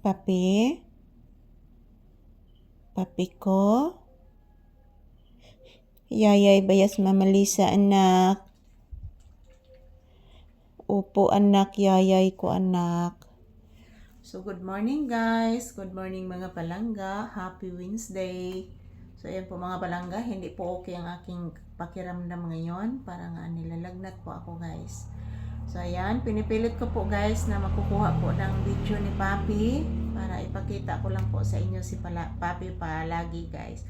Papi? Papi ko? Yayay bayas Mama Lisa anak. Opo anak, yayay ko anak. So good morning guys. Good morning mga palangga. Happy Wednesday. So ayan po mga palangga, hindi po okay ang aking pakiramdam ngayon. Para nga nilalagnat po ako guys. So ayan, pinipilit ko po guys na makukuha po ng video ni Papi para ipakita ko lang po sa inyo si pala, Papi palagi guys.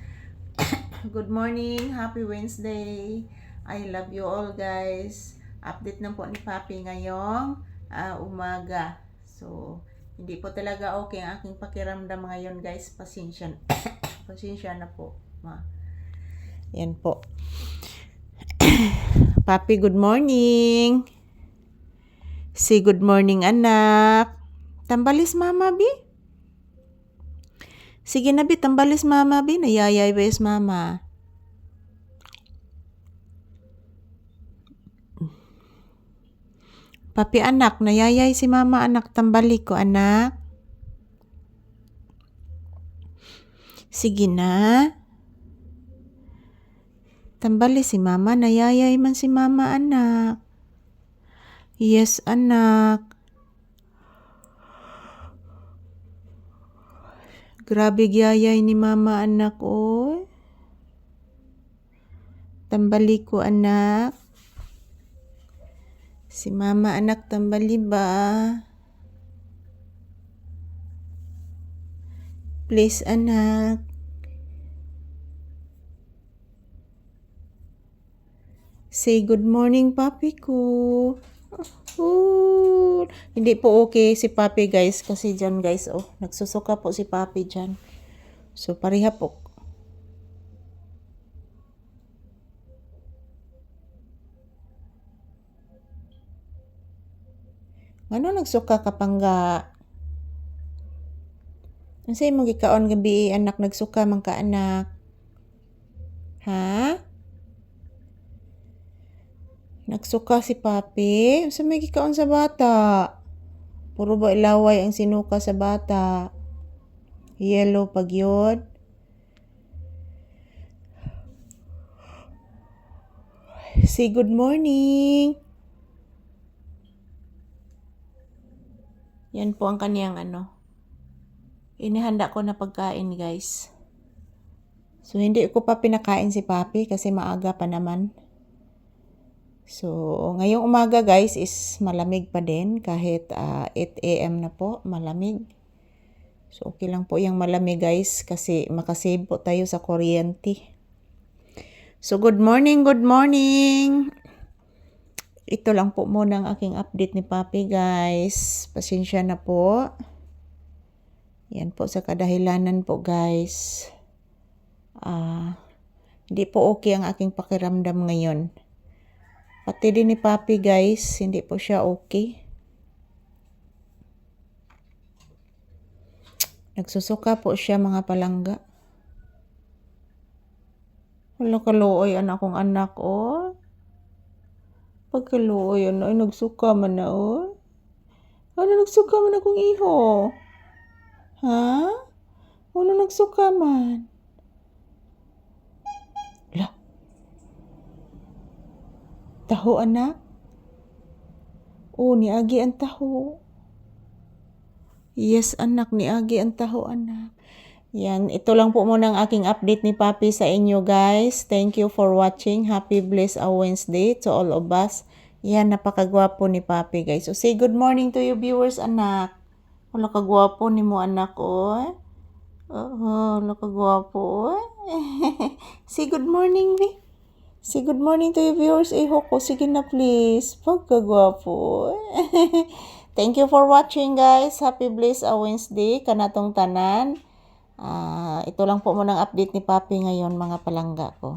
Good morning, happy Wednesday. I love you all guys. Update na po ni Papi ngayong ah, umaga. So, hindi po talaga okay ang aking pakiramdam ngayon guys. Pasensya, pasensya na po. Ma. Yan po. Papi, good morning. Say good morning, anak. Tambalis, mama, bi. Sige na, bi. Tambalis, mama, bi. Nayayay, bes, mama. Papi, anak. Nayayay si mama, anak. Tambalik ko, anak. Sige na. Tambali si mama. Nayayay man si mama, anak. Yes, anak. Grabe gyayay ni mama anak oy. Tambali ko anak. Si mama anak tambali ba? Please anak. Say good morning papi ko. Oh, hindi po okay si Papi guys kasi dyan guys oh nagsusuka po si Papi dyan. So pareha po. Ano nagsuka ka pangga? Unsay mo gikaon gabi anak nagsuka man ka anak? Ha? Nagsuka si Papi. Sa may gikaon sa bata. Puro ba ilaway ang sinuka sa bata? Yellow pag yun. Say good morning. Yan po ang kaniyang ano. Inihanda ko na pagkain guys. So hindi ko pa pinakain si Papi kasi maaga pa naman. So, ngayong umaga guys is malamig pa din kahit uh, 8 a.m. na po, malamig. So, okay lang po yung malamig guys kasi makasave po tayo sa kuryente. So, good morning, good morning! Ito lang po muna ang aking update ni Papi guys. Pasensya na po. Yan po sa kadahilanan po guys. Ah, hindi po okay ang aking pakiramdam ngayon. Pati din ni Papi guys, hindi po siya okay. Nagsusuka po siya mga palangga. Wala kaluoy anak kong anak oh. Pagkaluoy ano ay nagsuka man na oh. Ano nagsuka man akong iho? Ha? Ano nagsuka man? Taho anak? Oh, niagi ang taho. Yes anak, niagi ang taho anak. Yan, ito lang po muna ang aking update ni Papi sa inyo guys. Thank you for watching. Happy blessed a Wednesday to all of us. Yan, napakagwapo ni Papi guys. So say good morning to you viewers anak. Wala kagwapo ni mo anak oh. Oo, wala kagwapo oh. say good morning, be. Say good morning to your viewers. Iho ko. Sige na please. Pagkagwapo. Thank you for watching guys. Happy blessed a Wednesday. Kanatong tanan. Ah, ito lang po muna ang update ni Papi ngayon mga palangga ko.